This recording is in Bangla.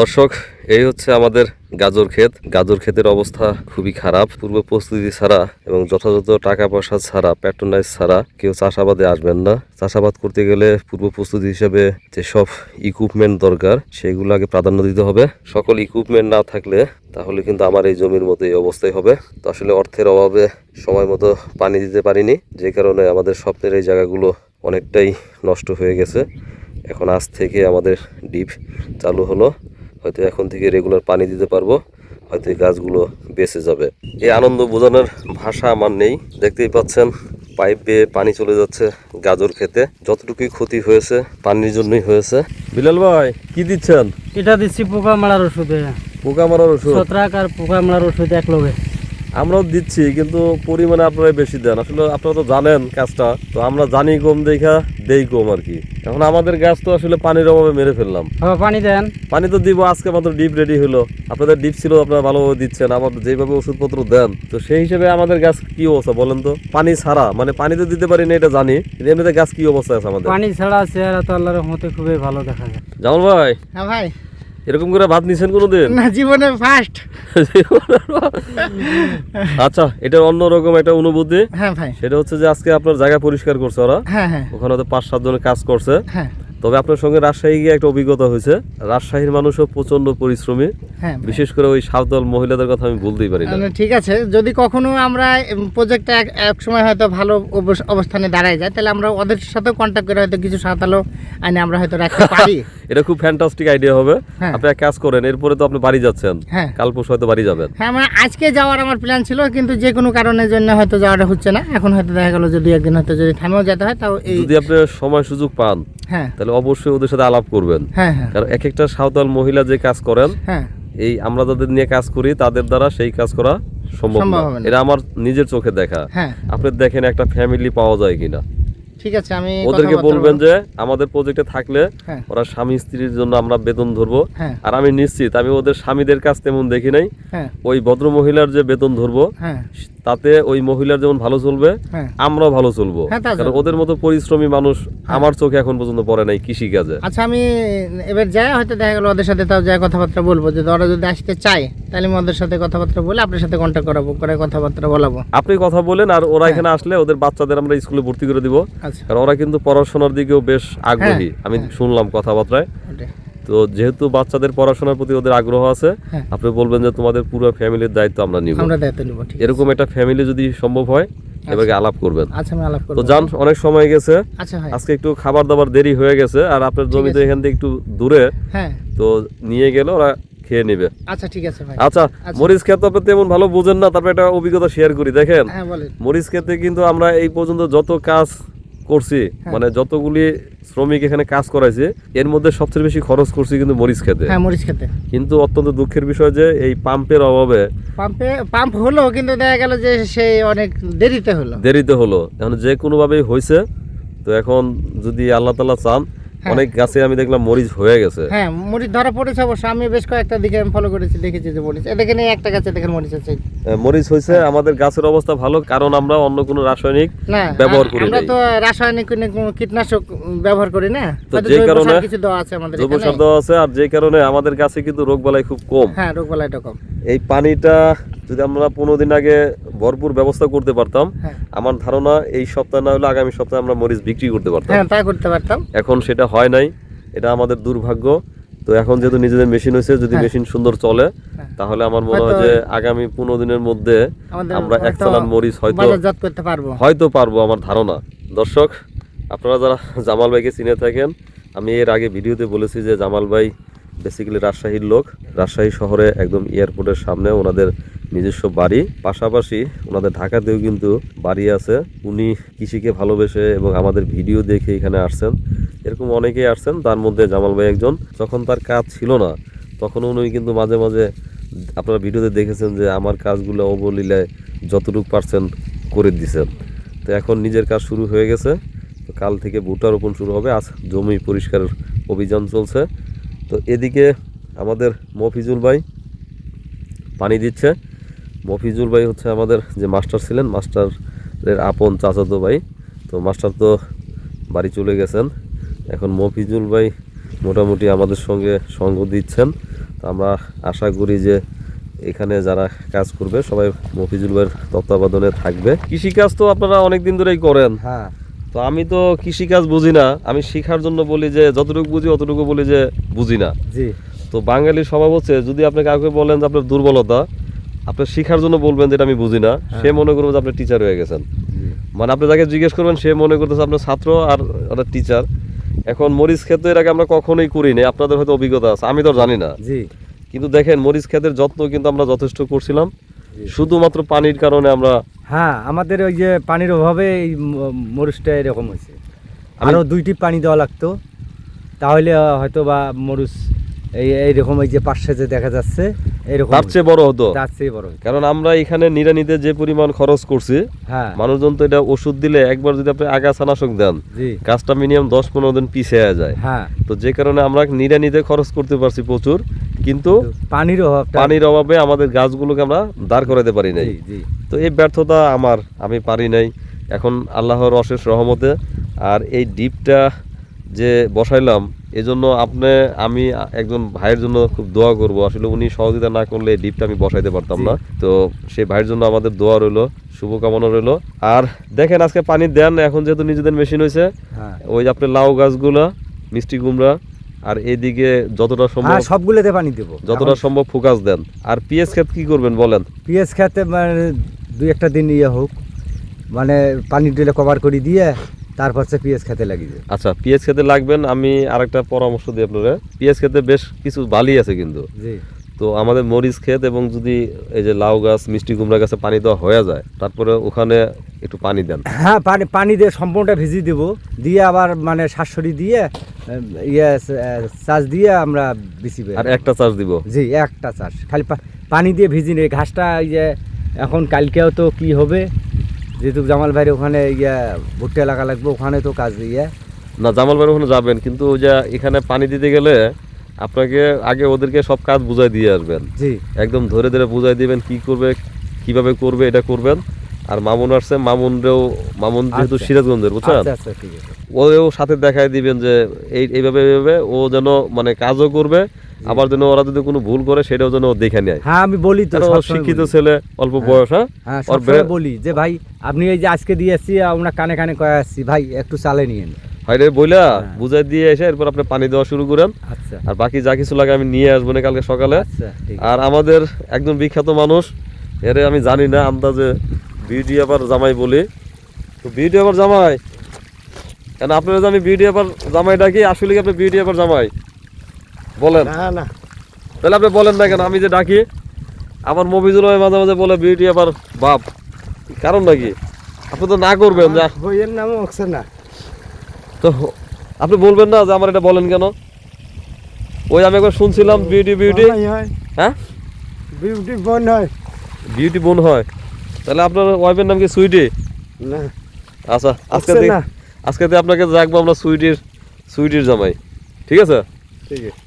দর্শক, এই হচ্ছে আমাদের গাজর ক্ষেত। গাজর ক্ষেতের অবস্থা খুবই খারাপ। পূর্ব প্রস্তুতি ছাড়া এবং যথাযথ টাকা পয়সা ছাড়া প্যাট্রোনাইজ ছাড়া কেউ চাষাবাদে আসবেন না। চাষাবাদ করতে গেলে পূর্ব প্রস্তুতি হিসেবে যেসব ইকুইপমেন্ট দরকার, সেগুলো আগে প্রাধান্য দিতে হবে। সকল ইকুইপমেন্ট না থাকলে তাহলে কিন্তু আমার এই জমির মতো এই অবস্থাই হবে। তো আসলে অর্থের অভাবে সময় মতো পানি দিতে পারিনি, যে কারণে আমাদের স্বপ্নের এই জায়গাগুলো অনেকটাই নষ্ট হয়ে গেছে। এখন আজ থেকে আমাদের ডিপ চালু হলো। হয়তো এখন থেকে রেগুলার পানি দিতে পারব হয়তো এই গাছগুলো বেঁচে যাবে। এই আনন্দ বোঝানোর ভাষা আমার নেই। দেখতেই পাচ্ছেন পাইপ বেয়ে পানি চলে যাচ্ছে গাজর খেতে। যতটুকুই ক্ষতি হয়েছে পানির জন্যই হয়েছে। বিলাল ভাই কি দিচ্ছেন? এটা দিচ্ছি পোকা মারার ওষুধে। পোকা মারার ওষুধ? ছত্রাক আর পোকা মারার ওষুধ এক লগে আমরাও দিচ্ছি কিন্তু পরিমাণে আপনারা বেশি দেন। আসলে আপনারা তো জানেন কাজটা তো আমরা জানি কম দেখা দেই কম আর কি। এখন আমাদের গাছ তো আসলে পানির অভাবে মেরে ফেললাম। পানি দেন। পানি তো দিব আজকে মাত্র ডিপ রেডি হলো। আপনাদের ডিপ ছিল আপনারা ভালোভাবে দিচ্ছেন আবার যেভাবে ওষুধপত্র দেন। তো সেই হিসেবে আমাদের গাছ কি অবস্থা বলেন তো? পানি ছাড়া মানে পানি তো দিতে পারি না এটা জানি এমনিতে গাছ কি অবস্থা আছে আমাদের? পানি ছাড়া চেহারা তো আল্লাহর রহমতে খুবই ভালো দেখা যায়। জামাল ভাই? হ্যাঁ ভাই। এরকম করে ভাত নিছেন কোনোদিন? না জীবনে ফার্স্ট আচ্ছা এটার অন্যরকম একটা অনুভূতি। হ্যাঁ ভাই। সেটা হচ্ছে যে আজকে আপনার জায়গা পরিষ্কার করছে ওরা। হ্যাঁ হ্যাঁ। ওখানে তো পাঁচ সাত জনের কাজ করছে। হ্যাঁ। তবে আপনার সঙ্গে রাজশাহী গিয়ে একটা অভিজ্ঞতা হয়েছে। রাজশাহীর মানুষও প্রচণ্ড পরিশ্রমী। হ্যাঁ বিশেষ করে ওই সাবদল মহিলাদের কথা আমি বলতেই পারি না। ঠিক আছে। যদি কখনো আমরা প্রজেক্টটা এক সময় হয়তো ভালো অবস- অবস্থানে দাঁড়ায় যায় তাহলে আমরা ওদের সাথেও কন্ট্যাক্ট করে হয়তো কিছু সাঁতালো আইনে আমরা হয়তো রাখতে পারি। এটা খুব ফ্যান্টাস্টিক আইডিয়া হবে। হ্যাঁ। আপনি এক কাজ করেন এরপরে তো আপনি বাড়ি যাচ্ছেন। হ্যাঁ। কাল পরশু হয়তো বাড়ি যাবেন। হ্যাঁ আমার আজকে যাওয়ার আমার প্ল্যান ছিল কিন্তু যে কোনো কারণের জন্য হয়তো যাওয়াটা হচ্ছে না। এখন হয়তো দেখা গেলো যদি একদিন হয়তো যদি থামেও যেতে হয় তাও এই যদি আপনি সময় সুযোগ পান হ্যাঁ। তাহলে অবশ্যই ওদের সাথে আলাপ করবেন। হ্যাঁ হ্যাঁ। কারণ এক একটা সাঁওতাল মহিলা যে কাজ করেন হ্যাঁ। এই আমরা যাদের নিয়ে কাজ করি তাদের দ্বারা সেই কাজ করা সম্ভব না। এটা আমার নিজের চোখে দেখা। আপনি দেখেন একটা ফ্যামিলি পাওয়া যায় কিনা। ঠিক আছে আমি ওদেরকে বলবেন যে আমাদের প্রজেক্টে থাকলে হ্যাঁ। ওরা স্বামী স্ত্রীর জন্য আমরা বেতন ধরবো। হ্যাঁ। আর আমি নিশ্চিত আমি ওদের স্বামীদের কাছ তেমন দেখি নাই। হ্যাঁ। ওই ভদ্র মহিলার যে বেতন ধরবো তাতে ওই মহিলার যেমন ভালো চলবে হ্যাঁ। আমরাও ভালো চলবো। হ্যাঁ, কারণ। ওদের মতো পরিশ্রমী মানুষ আমার চোখে এখন পর্যন্ত পড়ে নাই কৃষি কাজে আচ্ছা আমি এবার যাই হয়তো দেখা গেলো ওদের সাথে তাও যাই কথাবার্তা বলব। যে ওরা যদি আসতে চায় তাহলে আমি ওদের সাথে কথাবার্তা বলে আপনার সাথে কন্ট্যাক্ট করাবো করে কথাবার্তা বলাবো। আপনি কথা বলেন আর হ্যাঁ। ওরা এখানে আসলে ওদের বাচ্চাদের আমরা স্কুলে ভর্তি করে দিব। আচ্ছা। কারণ ওরা কিন্তু পড়াশোনার দিকেও বেশ আগ্রহী। হ্যাঁ, আমি হ্যাঁ। শুনলাম কথাবার্তায়। তো যেহেতু বাচ্চাদের পড়াশোনার প্রতি ওদের আগ্রহ আছে হ্যাঁ। আপনি বলবেন যে তোমাদের পুরো ফ্যামিলির দায়িত্ব আমরা নিব। আমরা দায়িত্ব নিবো ঠিক এরকম একটা ফ্যামিলি যদি সম্ভব হয় এবারে আলাপ করবেন। আচ্ছা আমি আলাপ তো যান অনেক সময় গেছে। আচ্ছা ভাই। আজকে একটু খাবার দাবার দেরি হয়ে গেছে আর আপনার জমিতে আছে। এখান থেকে একটু দূরে হ্যাঁ। তো নিয়ে গেলে ওরা খেয়ে নেবে। আচ্ছা ঠিক আছে ভাই। আচ্ছা আচ্ছা। মরিচ খেতে আপনি তেমন ভালো বোঝেন না তারপর একটা অভিজ্ঞতা শেয়ার করি দেখেন। হ্যাঁ বলেন। মরিচ খেতে কিন্তু আমরা এই পর্যন্ত যত কাজ করছি হ্যাঁ। মানে যতগুলি শ্রমিক এখানে কাজ করাইছে এর মধ্যে সবচেয়ে বেশি খরচ করছি কিন্তু মরিচ খেতে হ্যাঁ মরিচ খেতে কিন্তু অত্যন্ত দুঃখের বিষয় যে এই পাম্পের অভাবে পাম্পে পাম্প হলো কিন্তু দেখা গেল যে সেই অনেক দেরিতে হলো দেরিতে হলো এখন যে কোনোভাবেই হয়েছে তো এখন যদি আল্লাহ তালা চান। অনেক গাছে আমি দেখলাম মরিচ হয়ে গেছে। হ্যাঁ মরিচ ধরা পড়েছে অবশ্য আমি বেশ কয়েকটা দিকে আমি ফলো করেছি দেখেছি যে মরিচ। দেখেন একটা গাছে দেখেন মরিচ আছে মরিচ হয়েছে আমাদের গাছের অবস্থা ভালো কারণ আমরা অন্য কোনো রাসায়নিক ব্যবহার করি আমরা তো রাসায়নিক কোনো কীটনাশক ব্যবহার করি না। তো যে কারণে- কিছু দেওয়া আছে আমাদের জৈব এখানে। সার দেওয়া আছে আর যে কারণে আমাদের গাছে কিন্তু রোগ বালাই খুব কম। হ্যাঁ রোগ বালাইটা কম। এই পানিটা যদি আমরা পনেরো দিন আগে ভরপুর ব্যবস্থা করতে পারতাম। হ্যাঁ। আমার ধারণা এই সপ্তাহ না হলে আগামী সপ্তাহে আমরা মরিচ বিক্রি করতে পারতাম। হ্যাঁ তা করতে পারতাম। এখন সেটা হয় নাই। এটা আমাদের দুর্ভাগ্য। তো এখন যেহেতু নিজেদের মেশিন হয়েছে যদি হ্যাঁ। মেশিন সুন্দর চলে হ্যাঁ। তাহলে আমার মনে হয় যে আগামী পনেরো দিনের মধ্যে আমরা এক চালান মরিচ হয়তো করতে পারব। হয়তো পারব আমার ধারণা। দর্শক আপনারা যারা জামাল ভাইকে চিনে থাকেন আমি এর আগে ভিডিওতে বলেছি যে জামাল ভাই বেসিক্যালি রাজশাহীর লোক। রাজশাহী শহরে একদম এয়ারপোর্টের সামনে ওনাদের নিজস্ব বাড়ি। পাশাপাশি ওনাদের ঢাকাতেও কিন্তু বাড়ি আছে। উনি কৃষিকে ভালোবেসে এবং আমাদের ভিডিও দেখে এখানে আসছেন। এরকম অনেকেই আসছেন, তার মধ্যে জামাল ভাই একজন। যখন তার কাজ ছিল না, তখন উনি কিন্তু মাঝে মাঝে আপনারা ভিডিওতে দেখেছেন যে আমার কাজগুলো অবলীলায় যতটুকু পারছেন করে দিছেন। তো এখন নিজের কাজ শুরু হয়ে গেছে। তো কাল থেকে ভুট্টা রোপণ শুরু হবে। আজ জমি পরিষ্কার অভিযান চলছে। তো এদিকে আমাদের মফিজুল ভাই পানি দিচ্ছে। মফিজুল ভাই হচ্ছে আমাদের যে মাস্টার ছিলেন, মাস্টারের আপন চাচাতো ভাই। তো মাস্টার তো বাড়ি চলে গেছেন। এখন মফিজুল ভাই মোটামুটি আমাদের সঙ্গে সঙ্গ দিচ্ছেন। তো আমরা আশা করি যে এখানে যারা কাজ করবে, সবাই মফিজুল ভাইয়ের তত্ত্বাবধানে থাকবে। কৃষিকাজ তো আপনারা অনেক দিন ধরেই করেন। হ্যাঁ। তো আমি তো কৃষিকাজ বুঝি না। আমি শেখার জন্য বলি যে যতটুকু বুঝি অতটুকু বলি যে বুঝি না। জি। তো বাঙালির স্বভাব হচ্ছে যদি আপনি কাউকে বলেন যে আপনার দুর্বলতা আপনি শেখার জন্য বলবেন যেটা আমি বুঝি না। সে মনে করবে যে আপনি টিচার হয়ে গেছেন। মানে আপনি যাকে জিজ্ঞেস করবেন সে মনে করতেছে আপনার ছাত্র আর একটা টিচার এখন মরিচ ক্ষেতে এর আগে আমরা কখনোই করি করিনি আপনাদের হয়তো অভিজ্ঞতা আছে আমি তো জানি না। জি। কিন্তু দেখেন মরিচ ক্ষেতের যত্ন কিন্তু আমরা যথেষ্ট করছিলাম। শুধুমাত্র পানির কারণে আমরা হ্যাঁ আমাদের ওই যে পানির অভাবে এই মরুচটা এরকম হয়েছে। আরও দুইটি পানি দেওয়া লাগতো। তাহলে হয়তো বা মরুচ এই এইরকম এই যে পাশে যে দেখা যাচ্ছে এরকম তার চেয়ে বড় হতো। তার চেয়ে বড় কারণ আমরা এখানে নিরানিতে যে পরিমাণ খরচ করছি হ্যাঁ। মানুষজন তো এটা ওষুধ দিলে একবার যদি আপনি আগাছানাশক দেন গাছটা মিনিমাম দশ পনেরো দিন পিছিয়ে যায়। হ্যাঁ। তো যে কারণে আমরা নিরানিতে খরচ করতে পারছি প্রচুর। কিন্তু পানির অভাব পানির অভাবে আমাদের গাছগুলোকে আমরা দাঁড় করাতে পারি নাই। তো এই ব্যর্থতা আমার আমি পারি নাই। এখন আল্লাহর অশেষ রহমতে আর এই ডিপটা যে বসাইলাম এজন্য আপনি আমি একজন ভাইয়ের জন্য খুব দোয়া করব। আসলে উনি সহযোগিতা না করলে এই ডিপটা আমি বসাইতে পারতাম না। তো সেই ভাইয়ের জন্য আমাদের দোয়া রইল শুভকামনা রইল। আর দেখেন আজকে পানি দেন এখন যেহেতু নিজেদের মেশিন হয়েছে হ্যাঁ। ওই আপনি লাউ গাছগুলা মিষ্টি কুমড়া আর এইদিকে যতটা সম্ভব হ্যাঁ সবগুলোতে পানি দেবো। যতটা সম্ভব ফোকাস দেন। আর পিএস ক্ষেত কি করবেন বলেন? পিএস খেতে মানে দুই একটা দিন ইয়ে হোক। মানে পানি দিলে কভার করে দিয়ে তারপর সে পিএস খেতে লাগিয়ে আচ্ছা পিএস খেতে লাগবেন। আমি আরেকটা পরামর্শ দিই আপনারা। পিএস খেতে বেশ কিছু বালি আছে কিন্তু। জি। তো আমাদের মরিচ ক্ষেত এবং যদি এই যে লাউ গাছ মিষ্টি কুমড়া গাছে পানি দেওয়া হয়ে যায় তারপরে ওখানে একটু পানি দেন। হ্যাঁ পানি পানি দিয়ে সম্পূর্ণটা ভিজিয়ে দেবো। দিয়ে আবার মানে শাশুড়ি দিয়ে উম, ইয়ে চাষ দিয়ে আমরা বিচি বের আর একটা চার্জ দিব? জি একটা চাষ। খালি পানি দিয়ে ভিজি নেই। ঘাসটা এই যে এখন কালকেও তো কি হবে? যেহেতু জামাল ভাইয়ের ওখানে ইয়ে ভুট্টা লাগা লাগবে ওখানে তো কাজ ইয়ে না জামাল ভাইয়ের ওখানে যাবেন কিন্তু ওই যে এখানে পানি দিতে গেলে আপনাকে আগে ওদেরকে সব কাজ বুঝাই দিয়ে আসবেন। জি। একদম ধরে ধরে বুঝাই দিবেন কি করবে কীভাবে করবে এটা করবেন। আর মামুন আসছে মামুনরেও মামুন যেহেতু আচ্ছা। সিরাজগঞ্জের বুঝছেন? আচ্ছা আচ্ছা ওও সাথে দেখাই দিবেন যে এই এইভাবে এইভাবে ও যেন মানে কাজও করবে আবার যেন ওরা যদি কোনো ভুল করে সেটাও যেন দেখে নেয়। হ্যাঁ আমি বলি তো শিক্ষিত ছেলে অল্প বয়স হ্যাঁ? হ্যাঁ বলি যে ভাই আপনি এই যে আজকে দিয়ে এসছি আমরা কানে কানে কয়ে আসছি ভাই একটু চালে হয় রে বইলা হ্যাঁ। বুঝাই দিয়ে এসে এরপর আপনি পানি দেওয়া শুরু করেন। আর বাকি যা কিছু লাগে আমি নিয়ে আসব না কালকে সকালে। আর আমাদের একজন বিখ্যাত মানুষ এরে আমি জানি না আন্দাজে বিউটি আবার জামাই বলে। তো বিউটি আবার জামাই কেন আপনারা যে আমি বিউটি আবার জামাই ডাকি আসলে কি আপনি বিউটি আবার জামাই? বলেন। না না। তাহলে আপনি বলেন না কেন আমি যে ডাকি আমার মফিজুল ভাই মাঝে মাঝে বলে বিউটি আবার বাপ। কারণ নাকি? আপনি তো না করবেন যা বইয়ের নাম হচ্ছে না। তো আপনি বলবেন না যে আমার এটা বলেন কেন? ওই আমি একবার শুনছিলাম বিউটি বিউটি। হ্যাঁ? বিউটি বোন হয়। বিউটি বোন হয়। তাহলে আপনার ওয়াইফের নাম কি সুইটি? না। আচ্ছা আজকে আজকে আপনাকে রাখব আমরা সুইটির সুইটির জামাই। ঠিক আছে? ঠিক আছে